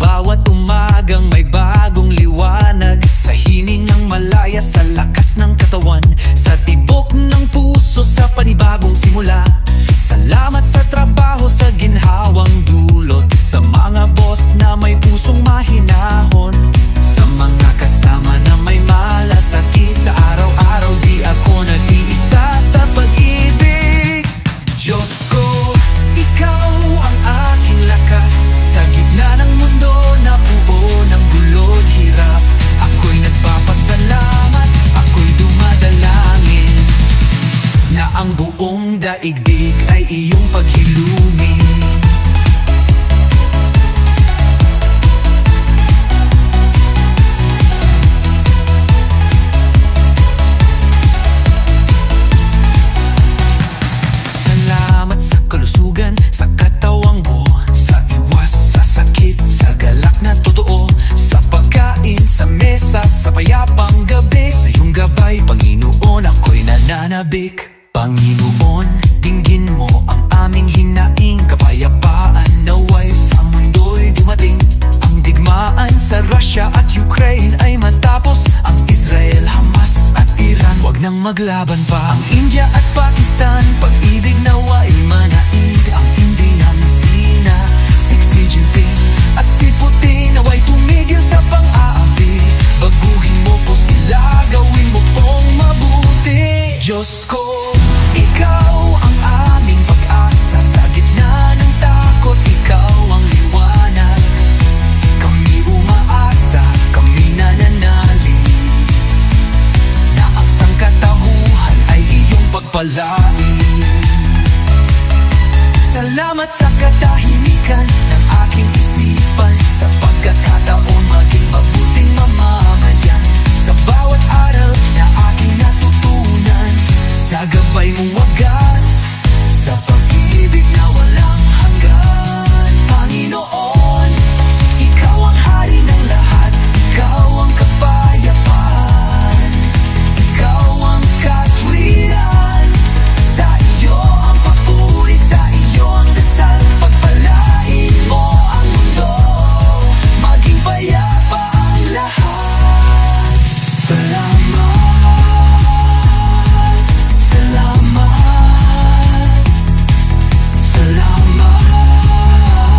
bawat umagang may bagong liwanag. Sa hining ng malaya, sa lakas ng katawan. Sa tibok ng puso, sa panibagong simula. Salamat sa trabaho, sa ginhawang dulot. Sa mga boss na may pusong mahinahon daigdig ay iyong paghilumig Salamat sa kalusugan, sa katawang mo Sa iwas sa sakit, sa galak na totoo Sa pagkain, sa mesa, sa payapang gabi. Sa gabay, Panginoon, ako'y nananabik. Panginoon, maglaban pa. Ang India at Pakistan Pag-ibig nawa ay manaig. Ang Indian Sina Si Xi Jinping At si Putin Naway tumigil sa pang-aapi. Baguhin mo po sila Gawin mo pong mabuti. Diyos ko Ikaw pagpalain Salamat sa katahimikan ng aking isipan Sa pagkakataon maging mabuting mamamayan. Sa bawat aral na aking Sa gabay mong